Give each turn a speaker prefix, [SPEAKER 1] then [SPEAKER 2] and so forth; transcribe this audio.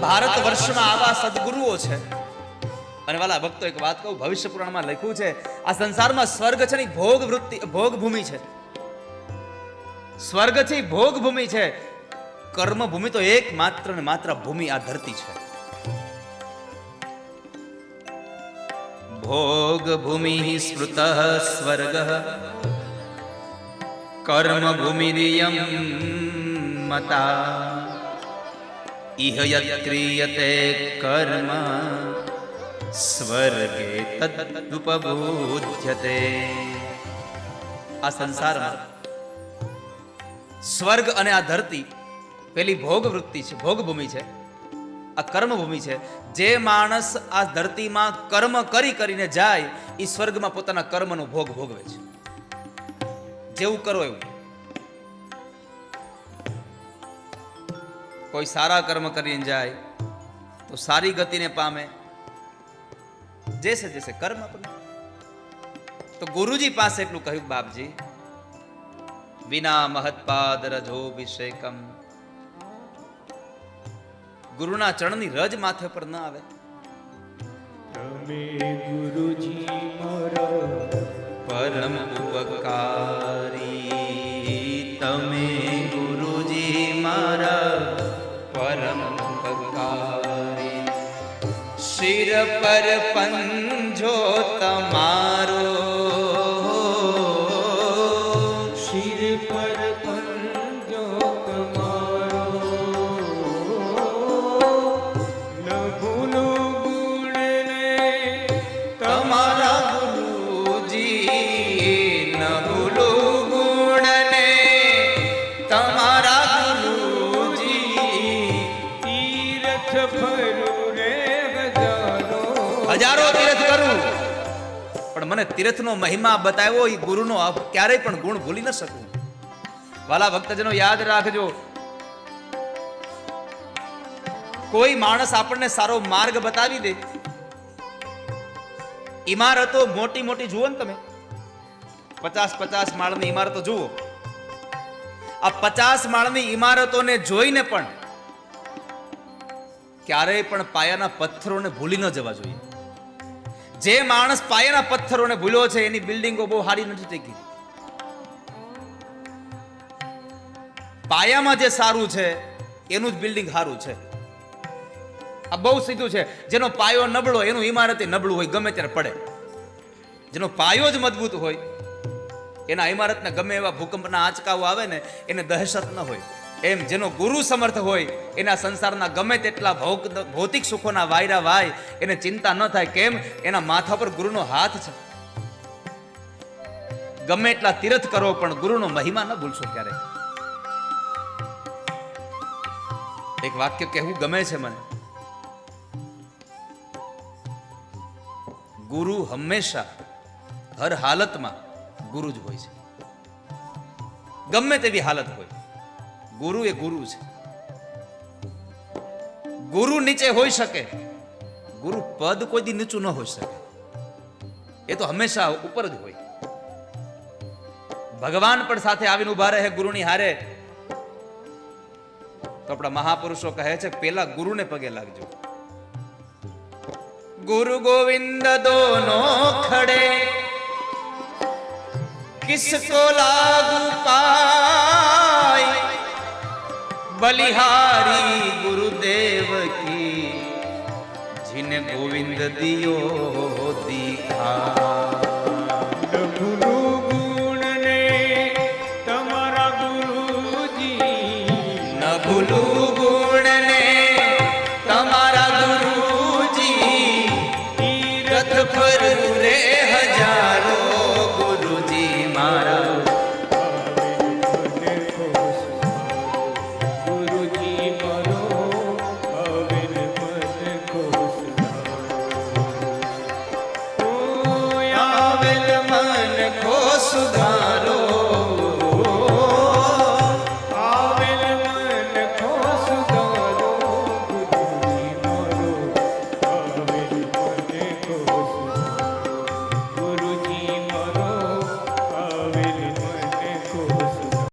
[SPEAKER 1] ભારત વર્ષમાં આવા સદગુરુઓ છે. અને વાલા, ભક્તો, એક વાત કહું, ભવિષ્ય પુરાણમાં લખ્યું છે, આ સંસારમાં સ્વર્ગ છે ને ભોગ વૃત્તિ ભોગ ભૂમિ છે. સ્વર્ગ છે ભોગ ભૂમિ છે. કર્મ ભૂમિ તો એક માત્ર ને માત્ર ભૂમિ આ ધરતી છે. ભોગ ભૂમિ સ્મૃત સ્વર્ગ. કર્મ ભૂમિ મતા. ઇહ યત્રિયતે કર્મ, સ્વર્ગે તદુપબોધ્યતે. આ સંસારમાં સ્વર્ગ અને આ ધરતી પેલી ભોગ વૃત્તિ છે ભોગ ભૂમિ છે, આ કર્મ ભૂમિ છે. જે માણસ આ ધરતીમાં કર્મ કરી કરીને જાય એ સ્વર્ગમાં પોતાના કર્મનો ભોગ ભોગવે છે. જેવું કરો એવું. કોઈ સારા કર્મ કરીને જાય તો સારી ગતિને પામે. જેસે જેસે કર્મ આપણે તો ગુરુજી પાસે એટલું કહ્યું બાપજી વિના મહત્પાદ રજોભિષેકમ ગુરુના ચરણની રજ માથે પર ન આવે.
[SPEAKER 2] તમે ગુરુજી મારા
[SPEAKER 1] પરમ ઉપકારી. શિર પર પંજો તમારો
[SPEAKER 2] હજારો
[SPEAKER 1] તીર્થ કરું. પણ મને તીર્થનો મહિમા બતાવ્યો એ ગુરુનો ક્યારેય પણ ગુણ ભૂલી ન શકું. વાલા ભક્તજનો, યાદ રાખજો. કોઈ માણસ આપણને સારો માર્ગ બતાવી દે. ઇમારતો મોટી મોટી જુઓ ને તમે. પચાસ પચાસ માળની ઇમારતો જુઓ. આ પચાસ માળની ઇમારતોને જોઈને પણ ક્યારેય પણ પાયાના પથ્થરોને ભૂલી ન જવા જોઈએ. જે માણસ પાયાના પથ્થરોને ભૂલ્યો છે, એની બિલ્ડિંગો બહુ સારી નથી ટેકી પાયામાં જે સારું છે, એનું જ બિલ્ડિંગ સારું છે. આ બહુ સીધું છે. જેનો પાયો નબળો, એનું ઇમારતે નબળું હોય, ગમે ત્યારે પડે. જેનો પાયો જ મજબૂત હોય, એના ઇમારતને ગમે એવા ભૂકંપના આંચકાઓ આવે ને, એને દહેશત ન હોય. એમ જેનો ગુરુ સમર્થ હોય, એના સંસારના ગમે તેટલા ભૌતિક સુખોના વાયરા વાય, એને ચિંતા ન થાય. કેમ? એના માથા પર ગુરુનો હાથ છે. ગમે એટલા તીર્થ કરો, પણ ગુરુનો મહિમા ન ભૂલશો ક્યારે? એક વાક્ય કહેવું ગમે છે મને. ગુરુ હંમેશા હર હાલતમાં ગુરુ જ હોય છે. ગમે તેવી હાલત હોય. ગુરુ એ ગુરુ છે. ગુરુ નીચે હોઈ શકે. ગુરુ પદ કોઈ નીચું ન હોઈ શકે. એ તો હંમેશા ઉપર જ હોય. ભગવાન પણ સાથે આવીને ઊભા રહે ગુરુની હારે. તો આપણા મહાપુરુષો કહે છે, પેલા ગુરુને પગે લાગજો. ગુરુ ગોવિંદ દોનો ખડે. કિસકો લાગુ પા बलिहारी गुरुदेव की जिन्हें गोविंद दियो दिखा આવેલ મન કો સુધારો.